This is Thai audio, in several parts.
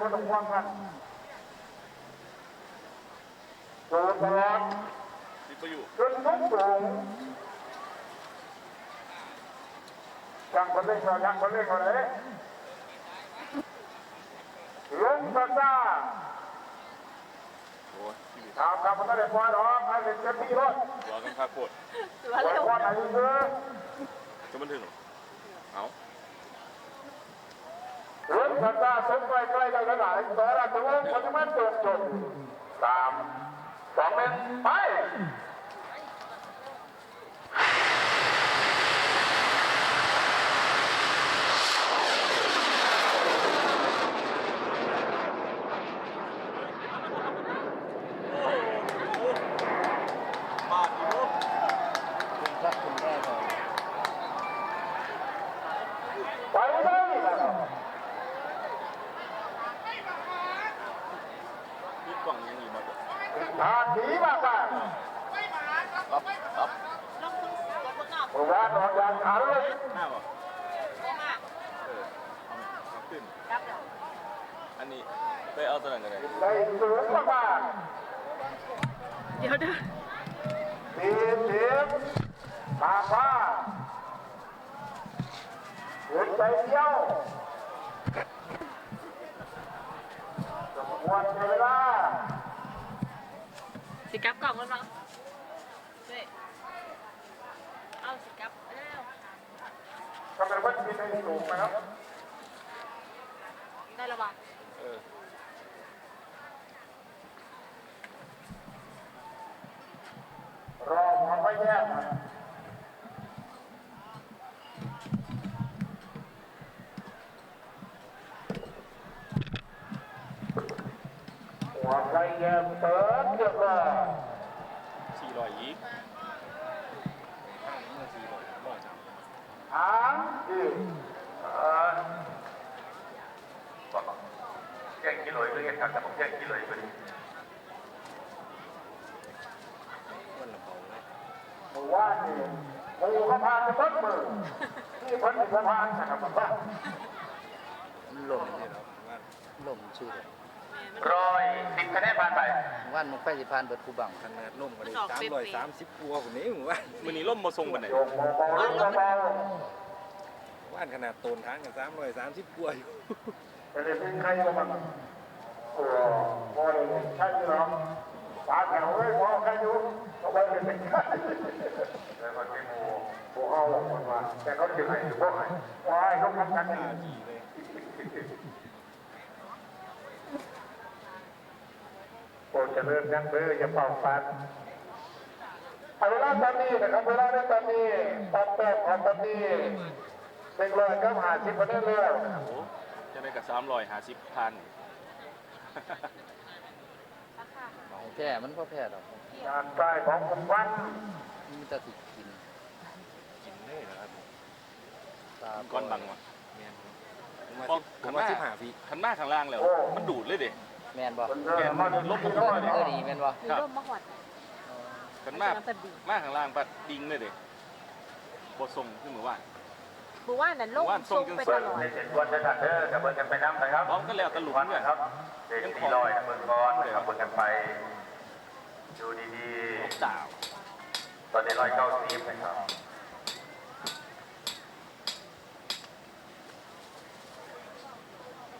ก็ต้องห่วงกันสูงตลอดติดไปอยู่จนทุกสูงช่างคนเล่นก็ช่างคนเล่นก็เลยลงซาซาโอ้ยชีวิตถามครับมันไม่ได้พอหรอกให้เป็นเจ้าที่รถหัวกันคาโคตรตัวไว้เร็วพอไหนเพื่อจะมันถึงเหรอเอา เรื่องซาซาสมใกล้ใกล้กันหลาดแต่ละตัวคนที่มันจบจบสามสองหนึ่งไป มาดีโอ้ คุณพระคุณแม่ก่อน ไปเลย มีกล่องยังอยู่มาตัว ทาดีมาบ้านรับรับลงคุณกดเบิ่งเอาเพว่าตอนยานขาเลยหน้าบ่โอ้มากเออเอาขึ้นรับแล้วอันนี้ไปเอาตัวนั้นกันเลยในสูงมากเดี๋ยวเด้อมีเสียงมาฟ้าหัวใจเดียวสมควรเวลา สิกลับกล่องแล้วเนาะเว้ยเอาสิกลับแล้วกำลังวัดมีในสูงนะครับได้และบ่เออรอหมอไปแยกนะหัวใจแยกเติร์ดเรียบร้อย สี่ร้อยอีกเมื่อสี่ร้อยร้อยสาม หางอีกเออ แยกกิโลเลยกัน ครับแต่ผมแยกกิโลไปวันละเบาเลยหมู่ว่านี่หมู่ก็พานจะพัดมือที่เพันสะพานนะครับว่ามันหล่มเลยครับหล่มชื่อเลยร้อยสิบคะแนนผ่านไปว่านมันไฟสิพานเบิดคูบังขนาดล่มก็ได้สามร้อยสามสิบกัวผมนี้ผมว่ามือนี้ล่มมาทรงบันไหนโยกเบาๆเบาว่านขนาดโตนทางกันสามร้อยสามสิบกัวอยู่ๆจะได้เป็นใครก็มัน โอ้โหเลยใช่หรอปาแถวเลยพอใครอยู่ก็ไปเป็นใครแล้วก็เป็นหมูพวกเขาคนว่าแต่เขาถึงให้พวกไหนวายเขาทำกันหน้านี่จีเลยโอ้เจริญยังเด้ออย่าเป่าฟันเอาเวลาตอนนี้นะครับเวลาในตอนนี้ตอนแรกของตอนนี้เป็นร้อยก้าหาสิบคะแนนแล้วโอ้จะได้กับสามร้อยห้าสิบพันราคา ของแท้มันพ่อแพ้ดอกงานใต้ของคุณวัดมันจะติดกินกินเลยนะครับตาก้อนบังวะแมนผมว่าสิบผมว่าสิบห้าฟีขันมาข้างล่างแล้ว มันดูดเลยเด็แม่นบ่คนเดินมาลบน้อยเออดีแม่นบ่หรือร่มมาหอดขันมามันเป็นดีมาข้างล่างปัดดิ่งเลยเด็บททรงขึ้นมือว่าน บุว่านั่นลงหมู่บ้านทส่รงงจนไปสุตดลอดในเจ็ดวันจะถัดเด้อกับเบิร์กันไปน้ำนะครับพร้อมกันแล้วตะหลุมวันเนี่ยนะครับเด็กสี่ร้อยนะเบิร์ก้อนนะครับเบิร์กันไปดูดีดาวๆตอนนี้ร้อยเก้าสิบนะครับ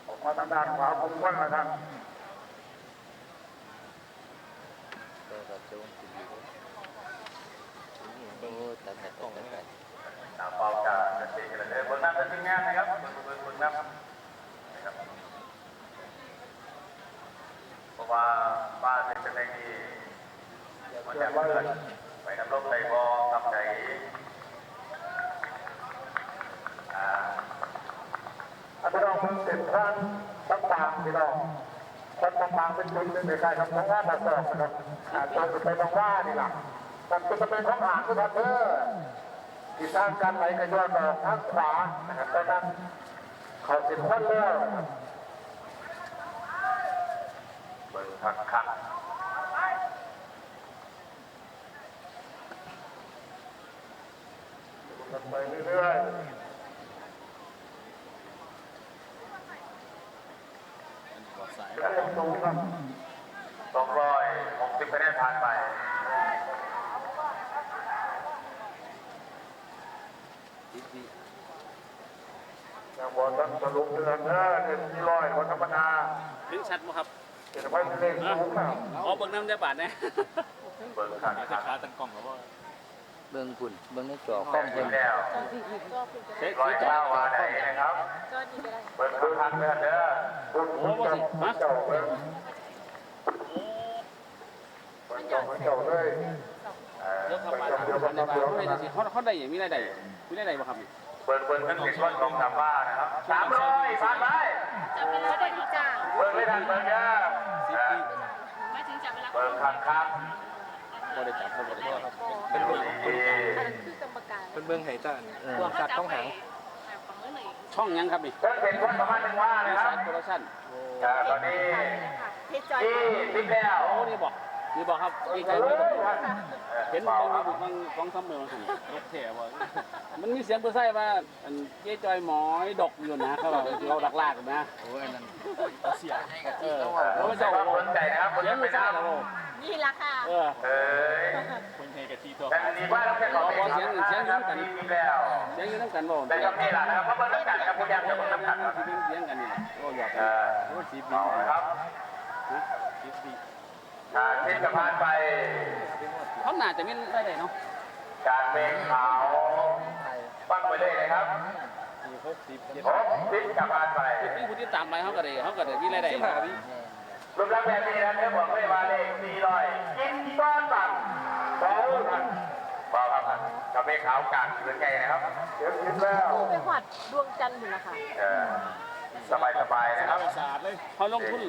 ออกมาทางด้านขวาผมว่านะครับ เออแบบจะวงกินอยู่โอ้แต่แต่แต่แต่ ตามเป้าการจะเตะกันเลย เบิร์น้ำจะทิ้งานนะครับเบิร์เบิร์เบิร์น้ำนะครับเพราะว่าบ้านเป็นอะไรที่มันจะเกิดไปน้ำลบไปบอทำใจอ่าอันพี่น้องมึงเต็มท่านต่างๆพี่น้องคนต่างเป็นจุดหนึ่งในการทำทั้งงานมาสอบนะครับอาจจะไปบางว่านี่แหละมันจะเป็นของหางก็ทัดเธอ ที่สร้างกันไหลกระยอนออกทางขวานะครับดังนั้นเขาสิบคนแล้วนะครับเบิร์คักคักกันไปเรื่อยดเรียนสูงครับสองร้อยหกสิบคะแนนผ่านไป อย่างบอกท่านสรุปเดือนเด้อเนี่ยที่ร้อยวันธรรมดาถึงชัดบ่ครับเห็นไหมเรียนสูงนะอ๋อเบิ่งน้ำได้บาทนะเบิกขันอาจจะขาตั้งกล้องแล้วว่าเบิ่งคุณเบิ่งในจอคอมแล้เพิ่นวก็ผิดก็ผิดก็เช็คร้อยจอเก้าว่าได้นะครับก็นี่ก็ได้เบิกคือขันเด้อเด้อบุญบุญเจ้าบุญเจ้าเลยบุญเจ้าบุญเจ้าเลยเดี๋ยวเข้ามาเดี๋ยวผมมาเดี๋ยวเขาได้สิเขาเขาได้อย่างมีรายได้มีรายได้บ่ครับนี่เบิกเบิกทั้งสิบคนของสามว่านะครับสามร้อยผ่านไปจับเวลาได้ที่จ้างเบิกไม่ทันเบิกเด้อไม่ถึงจับเวลาเบิกขันครับบ่ได้จับเขาบ่ได้จับครับเป็นคนดีอันนั้นคือกรรมการเป็นเบิ่งไหต้านเออพวกสัตว์ต้องหางฝั่งนู้นหน่อยช่องหยังครับนี่เพิ่งเป็นคนประมาณหนึ่งว่าบนะริครัษับทโปรดักชั่นอ่าตอนนี้เทจอยที่สิบแล้วโอ้นี่บอก นี่บอกครับดีใจเลยเห็นเบาเบิ่งคมีรับบุกบางกองซ้ำเมืองสั่นรถแถวมันมีเสียงเปื้อไส้ว่าอันเจ๊จอยหมอยดกอยู่นะเขาบอกเราดักลากนะโอ้ยนั่นเสียเออเออเพราะว่าแต่เจ้าว่าสนใจนะครับคนเสียงที่ไม่ไม่ใช่ทราบแล้วนี่ละค่ะ เออเอ้ยคนให้กับที่ตัวแต่อันนี้ว่าเราแค่ขอเป็นครับที่สิบแล้วเสียงอยู่น้ำกันบ่แต่ก็นี่แหละนะครับเพราะว่าน้ำกันกับคุณยังจะเป็นน้ำกันครับที่เป็นเสียงกันนี่แหละโอ้หยอกเอกันอโอ้สีปีเอาครับสีปี อ่าทิ้งกระพานไป เขาน่าจะมีรายได้เนาะการเมงขาวฟังไปเลยนะครับหกสิบเจ็ดผมทิ้งกระพานไปปีผู้ที่ตามไปเขาก็ได้เขาก็ได้มีรายได้สิบห้าวิรูปลักษณ์แบบนี้นะเดี๋ยวบอกเลยว่าเลขสี่ร้อยกินก้อนตันสองพันบอกครับกับเมฆขาวกลางคืนไงนะครับเดี๋ยวคิดแล้วผู้ไปหวัดดวงจันทร์อยู่ละค่ะเออสบายสบายๆนะครับสะอาดเลยเขาลงทุน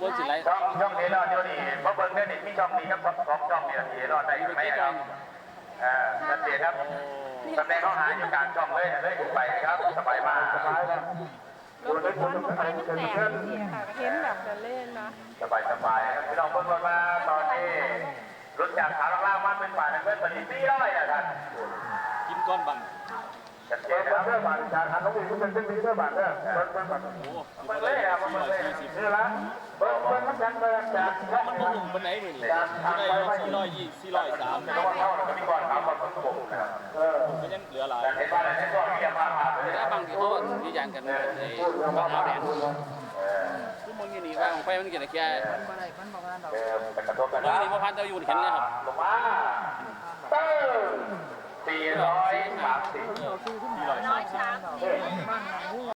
บนสิไรช่องช่องนี้รอดเดี๋ยวนี้เพราะเบิ้งเนี่ยนี่มีช่องนี้กับสองช่องเนี่ยที่รอดได้ไหมครับเออชัดเจนครับตำแหน่งเขาหาอยู่กลางช่องเลยเลยขึ้นไปนะครับสบายมากสบายแล้วรถไฟมันไฟมันแตกเสียค่ะเห็นแบบจะเล่นนะสบายสบายพี่น้องเบิ้งรถมาตอนนี้รถจากขาล่างมันเป็นฝ่ายเงินตอนนี้สี่ร้อยอะท่านกินก้อนบัง เจเปินดนะครับเพื่อบาทจากหันน้องอีกเป็นเป็นเพื่อบาทเด้อเปิดเปิดบาทโอ้เบิ้งเลยนะครับเบิ้งเลยนี่ละเปิดเปิดน้ำกันเลยจากมันบ่หุ่มปานไหนมื้อนี้ได้420 403เพราะว่าเขาเรามีก่อนครับก่อนต้องบ่งนะครับเออก็ยังเหลือหลายแต่ในบ้านในช่วงที่มาผ่านเลยแล้วบางทีเขาที่ยางกันในบางเอาแดงทุกมึงอยู่นี่ว่าของไปมันเกิดอะไรแค่เออเป็นกระทบกันมึงนะนี่พอพันเจ้าอยู่เห็นเลยครับลงมาเติ สี่ร้อยสามสิบ